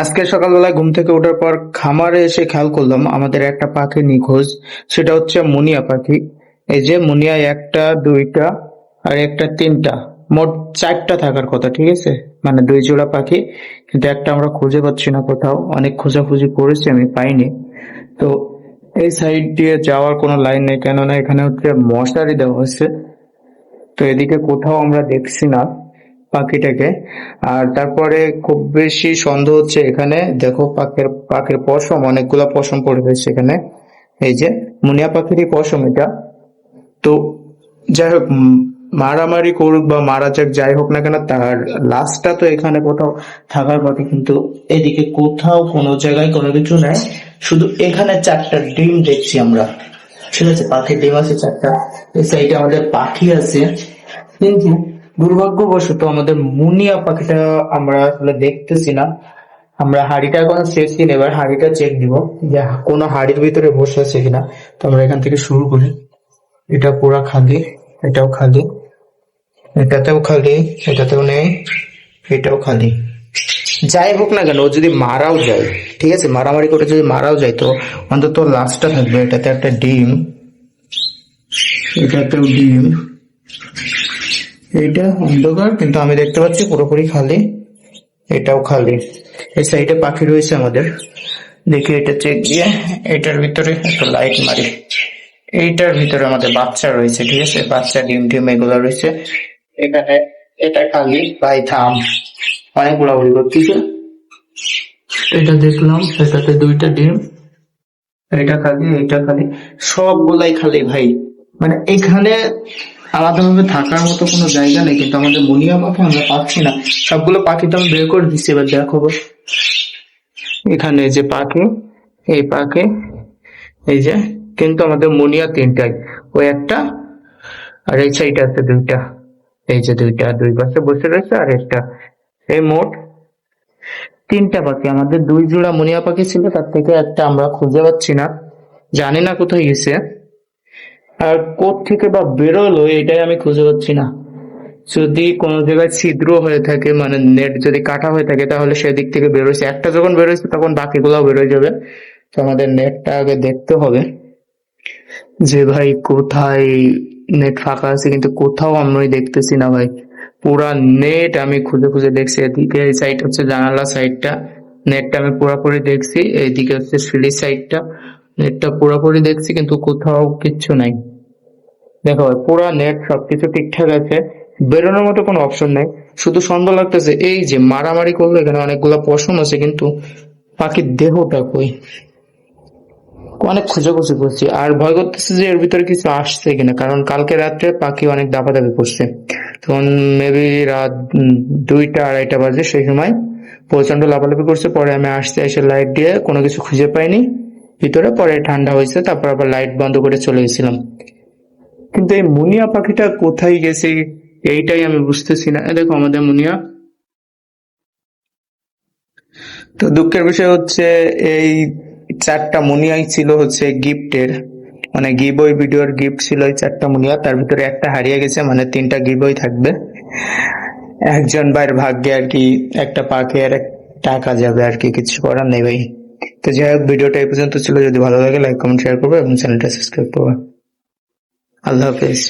আজকে সকালবেলা ঘুম থেকে ওঠার পর খামারে এসে খেয়াল করলাম, আমাদের একটা পাখি নিখোঁজ, সেটা হচ্ছে মুনিয়া পাখি। এই যে মুনিয়া একটা, দুইটা, আর একটা তিনটা, মোট চারটা থাকার কথা, ঠিক আছে? মানে দুই জোড়া পাখি, কিন্তু একটা আমরা খুঁজে পাচ্ছি না কোথাও, অনেক খোঁজাখুঁজি করেছি, আমি পাইনি। তো এই সাইড দিয়ে যাওয়ার কোনো লাইন নেই, কেননা এখানে হচ্ছে মশারি দেওয়া হচ্ছে তো এদিকে কোথাও আমরা দেখছি না। পাখিটাকে। আর তারপরে খুব বেশি সন্দেহ হচ্ছে এখানে। দেখো পাখির পাখির পশম, অনেকগুলা পশম পড়ে রয়েছে এখানে। এই যে মুনিয়া পাখিরই পশম এটা। তো যাই হোক মারামারি করুক বা মারা যাক, যাই হোক না কেন, তার লাশটা তো এখানে কোথাও থাকার কথা কিন্তু এদিকে কোথাও কোনো জায়গায় কোনো কিছু নাই। শুধু এখানে চারটা ডিম দেখছি আমরা। ঠিক আছে, পাখির ডিম আছে চারটা। এই সাইডে আমাদের পাখি আছে। কিন্তু দুর্ভাগ্যবশত আমাদের মুনিয়া পাখিটা আমরা আসলে দেখতেছি না আমরা হাড়িটা এখন চেক দিন এবার হাড়িটা চেক দিব যে কোনো হাড়ির ভিতরে বসে আছে কিনা। তো আমরা এখান থেকে শুরু করি। এটা পুরা খালি, এটাও খালি, এটাতেও খালি, এটাতেও নেই, এটাও খালি। যাই হোক না কেন, ও যদি মারাও যায়, ঠিক আছে? মারামারি করে যদি মারাও যায়, তো অন্তত লাস্টটা থাকবে। এটাতে একটা ডিম, এটাতেও ডিম। এইটা অন্ধকার, কিন্তু আমি দেখতে পাচ্ছি পুরোপুরি খালি। এটাও খালি। এই সাইডে পাখি রয়েছে আমাদের। দেখি এটা চেক দিয়ে, এটার ভিতরে একটা লাইট মারি। এইটার ভিতরে আমাদের বাচ্চা রয়েছে, ঠিক আছে? বাচ্চা, ডিম টিম, এগুলো রয়েছে। এখানে এটা খালি, ভাই, থাম। অনেক ঘোরাঘুরি করতেছে। এটা দেখলাম, এটাতে দুইটা ডিম। এটা খালি এটা খালি। সবগুলাই খালি, ভাই। মানে এখানে আলাদাভাবে থাকার মতো কোনো জায়গা নেই, কিন্তু আমাদের মুনিয়া পাখি আমরা পাচ্ছি না। সবগুলো পাখি তো আমি বের করে দিচ্ছি, এবার দেখো এখানে যে পাখি, এই পাখি, এই যে, কিন্তু আমাদের মুনিয়া তিনটাই। ওই একটা, আর এই সাইডে আছে দুইটা। এই যে দুইটা, দুই পাশে বসে রয়েছে, আর একটা। এই মোট তিনটা পাখি। আমাদের দুই জোড়া মুনিয়া পাখি ছিল, তার থেকে একটা আমরা খুঁজে পাচ্ছি না। জানি না কোথায় গেছে। আর থেকে বা বেরোলো, এটাই আমি খুঁজে পাচ্ছি না। যদি কোনো জায়গায় ছিদ্র হয়ে থাকে মানে নেট যদি কাটা হয়ে থাকে, তাহলে সেদিক থেকে বেরোচ্ছে একটা যখন বেরোচ্ছে তখন বাকিগুলোও বেরোয় যাবে। তো আমাদের নেটটা আগে দেখতে হবে যে ভাই কোথায় নেট ফাঁকা আছে, কিন্তু কোথাও আমি দেখতেছি না ভাই। পুরা নেট আমি খুঁজে খুঁজে দেখছি। এদিকে এই সাইড হচ্ছে জানালা সাইডটা নেটটা আমি পুরোপুরি দেখছি। এইদিকে হচ্ছে সিঁড়ি সাইডটা নেটটা পুরোপুরি দেখছি, কিন্তু কোথাও কিচ্ছু নাই। দেখো ভাই, পুরা নেট সবকিছু ঠিকঠাক আছে। বেরোনোর মতো কোনো অপশন নেই। শুধু সন্দেহ লাগতেছে, এই যে মারামারি করল, এখানে অনেকগুলা পশম আছে, কিন্তু পাখির দেহটা কই? অনেক খোঁজাখুঁজি করছি। আর ভয় করতেছে যে এর ভিতরে কিছু আসছে কিনা, কারণ কালকে রাত্রে পাখি অনেক দাপাদাপি করছে। তখন মেবি রাত দুইটা, আড়াইটা বাজে, সেই সময় প্রচণ্ড লাফালাফি করছে। পরে আমি আসতে এসে লাইট দিয়ে কোনো কিছু খুঁজে পাইনি। ভিতরে, পরে ঠান্ডা হয়েছে, তারপর আবার লাইট বন্ধ করে চলে গেছিলাম। কিন্তু এই মুনিয়া পাখিটা কোথায় গেছে? এইটাই আমি বুঝতেছি না। দেখো আমাদের মুনিয়া। তো দুঃখের বিষয় হচ্ছে, এই চারটা মুনিয়াই ছিল হচ্ছে গিফটের। মানে গিবই ভিডিওর গিফট ছিল এই চারটা মুনিয়া। তার ভিতরে একটা হারিয়ে গেছে মানে তিনটা গিবই থাকবে। একজন ভাইয়ের ভাগ্যে আর কি একটা পাখি আর টাকা যাবে আর কি, কিছু করার নেই ভাই। তো যাই হোক, ভিডিওটা এই পর্যন্ত ছিল। যদি ভালো লাগে লাইক কমেন্ট শেয়ার করবে এবং চ্যানেলটা সাবস্ক্রাইব করবে। আল্লাহ হাফেজ।